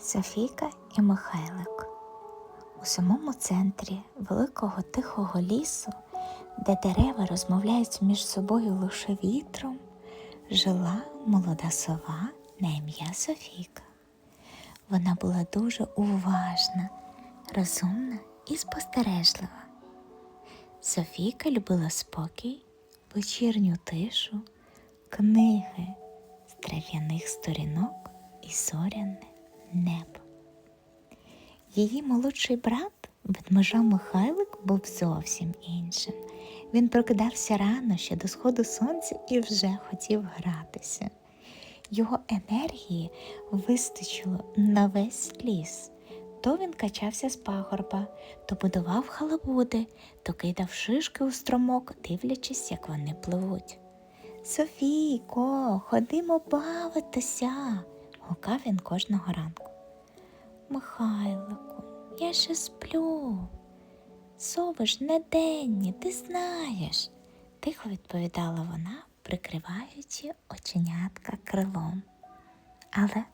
Софійка і Михайлик. У самому центрі великого тихого лісу, де дерева розмовляють між собою лише вітром, жила молода сова на ім'я Софійка. Вона була дуже уважна, розумна і спостережлива. Софійка любила спокій, вечірню тишу, книги з трав'яних сторінок і зоряне небо. Її молодший брат, ведмежа Михайлик, був зовсім іншим. Він прокидався рано ще до сходу сонця і вже хотів гратися. Його енергії вистачило на весь ліс. То він качався з пагорба, то будував халабуди, то кидав шишки у струмок, дивлячись, як вони пливуть. Софійко, ходимо бавитися, гукав він кожного ранку. Михайлику, я ще сплю. Сови ж не денні, ти знаєш, тихо відповідала вона, прикриваючи оченятка крилом. Але,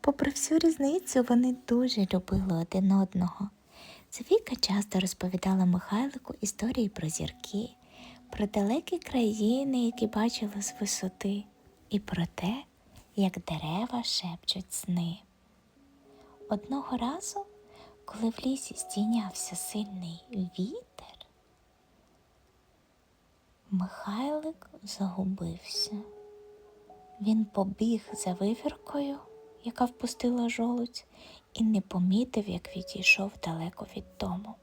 попри всю різницю, вони дуже любили один одного. Софійка часто розповідала Михайлику історії про зірки, про далекі країни, які бачила з висоти, і про те, як дерева шепчуть сни. Одного разу, коли в лісі здійнявся сильний вітер, Михайлик загубився. Він побіг за вивіркою, яка впустила жолудь, і не помітив, як відійшов далеко від дому.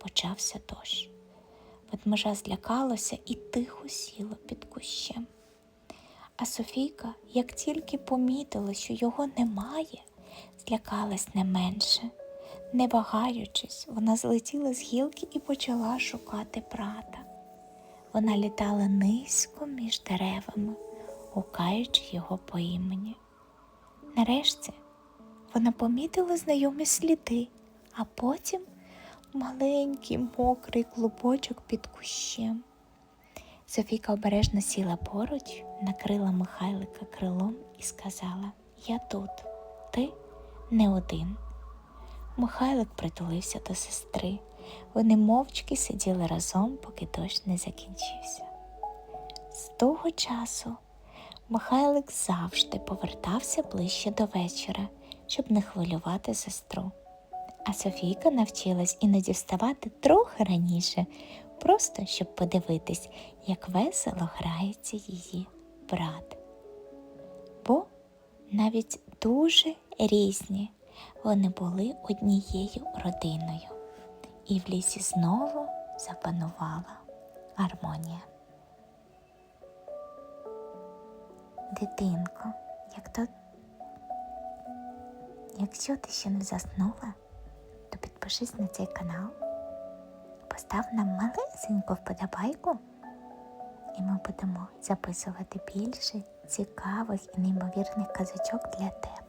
Почався дощ. Ведмежа злякалося і тихо сіло під кущем. А Софійка, як тільки помітила, що його немає, злякалась не менше. Не вагаючись, вона злетіла з гілки і почала шукати брата. Вона літала низько між деревами, гукаючи його по імені. Нарешті вона помітила знайомі сліди, а потім маленький мокрий клубочок під кущем. Софійка обережно сіла поруч, накрила Михайлика крилом і сказала Я тут, ти не один. Михайлик притулився до сестри. Вони мовчки сиділи разом, поки дощ не закінчився. З того часу Михайлик завжди повертався ближче до вечора, щоб не хвилювати сестру. А Софійка навчилась іноді вставати трохи раніше, просто щоб подивитись, як весело грається її брат. Бо навіть дуже різні вони були однією родиною, і в лісі знову запанувала гармонія. Дитинко, як то, якщо ти ще не заснула, підпишись на цей канал, постав нам малесеньку вподобайку, і ми будемо записувати більше цікавих і неймовірних казочок для тебе.